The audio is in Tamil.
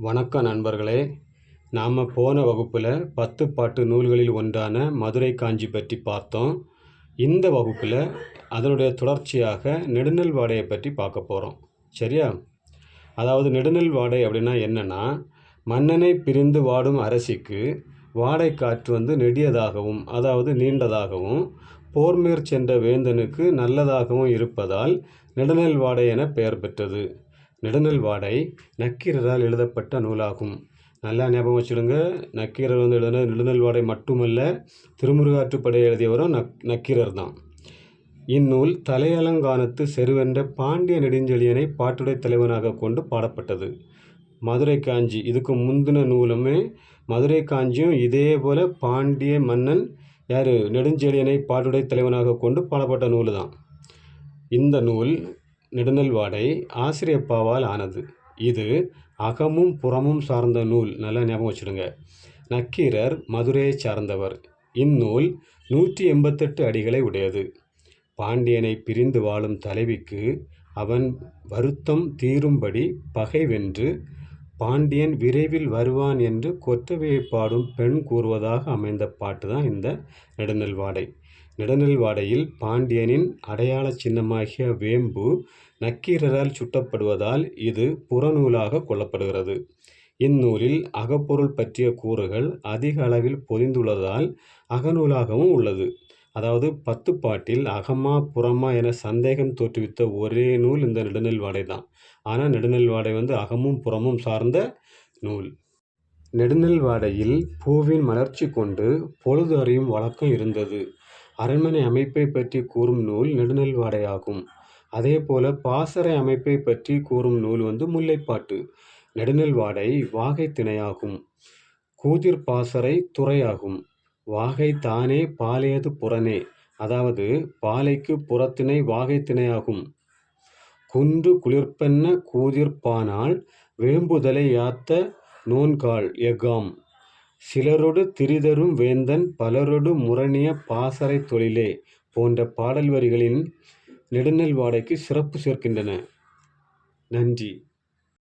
வணக்கம் நண்பர்களே நாம் போன வகுப்பில் பத்து பாட்டு நூல்களில் ஒன்றான மதுரை காஞ்சி பற்றி பார்த்தோம். இந்த வகுப்பில் அதனுடைய தொடர்ச்சியாக நெடுநெல் வாடையை பற்றி பார்க்க போகிறோம் சரியா? அதாவது நெடுநெல் வாடை அப்படின்னா என்னென்னா மன்னனை பிரிந்து வாடும் அரசிக்கு வாடை காற்று வந்து நெடியதாகவும் அதாவது நீண்டதாகவும் போர்மேற் சென்ற வேந்தனுக்கு நல்லதாகவும் இருப்பதால் நெடுநெல் வாடை என பெயர் பெற்றது. நெடுநெல் வாடை நக்கீரரால் எழுதப்பட்ட நூலாகும். நல்லா ஞாபகம் வச்சுடுங்க. நக்கீரர் வந்து எழுதின நெடுநெல் வாடை மட்டுமல்ல திருமுருகாற்றுப்படை எழுதியவரும் நக் நக்கீரர் தான். இந்நூல் தலையலங்கானத்து செருவென்ற பாண்டிய நெடுஞ்செழியனை பாட்டுடை தலைவனாக கொண்டு பாடப்பட்டது. மதுரை காஞ்சி இதுக்கு முந்தின நூலுமே மதுரை காஞ்சியும் இதே போல் பாண்டிய மன்னன் யார் நெடுஞ்செழியனை பாட்டுடை தலைவனாக கொண்டு பாடப்பட்ட நூல் தான் இந்த நூல் நெடுநல்வாடை ஆசிரியப்பாவால் ஆனது. இது அகமும் புறமும் சார்ந்த நூல். நல்லா ஞாபகம் வச்சுடுங்க. நக்கீரர் மதுரையை சார்ந்தவர். இந்நூல் நூற்றி எண்பத்தெட்டு அடிகளை உடையது. பாண்டியனை பிரிந்து வாழும் தலைவிக்கு அவன் வருத்தம் தீரும்படி பகை வென்று பாண்டியன் விரைவில் வருவான் என்று கொற்றவையை பாடும் பெண் கூறுவதாக அமைந்த பாட்டு தான் இந்த நெடுநெல்வாடை. நெடுநெல்வாடையில் பாண்டியனின் அடையாள சின்னமாகிய வேம்பு நக்கீரரால் சுட்டப்படுவதால் இது புறநூலாக கொள்ளப்படுகிறது. இந்நூலில் அகப்பொருள் பற்றிய கூறுகள் அதிக அளவில் பொதிந்துள்ளதால் அகநூலாகவும் உள்ளது. அதாவது பத்து பாட்டில் அகமா புறமா என சந்தேகம் தோற்றுவித்த ஒரே நூல் இந்த நெடுநெல் வாடை தான். ஆனால் நெடுநெல் வாடை வந்து அகமும் புறமும் சார்ந்த நூல். நெடுநெல் வாடையில் பூவின் மலர்ச்சி கொண்டு பொழுது அறியும் வழக்கம் இருந்தது. அரண்மனை அமைப்பை பற்றி கூறும் நூல் நெடுநெல் வாடையாகும் அதே போல் பாசறை அமைப்பை பற்றி கூறும் நூல் வந்து முல்லைப்பாட்டு. நெடுநெல் வாடை வாகை திணையாகும் கூதிர் பாசறை துறையாகும். வாகை தானே பாலேது புறனே. அதாவது பாலைக்கு புறத்திணை வாகை திணையாகும் குன்று குளிர்ப்பென்ன கூதிர்ப்பானால் வேம்புதலை யாத்த நோன்கால் எகாம். சிலரொடு திரிதரும் வேந்தன் பலரொடு முரணிய பாசறை தொழிலே போன்ற பாடல் வரிகளின் நெடுநெல் வாடைக்கு சிறப்பு சேர்க்கின்றன. நன்றி.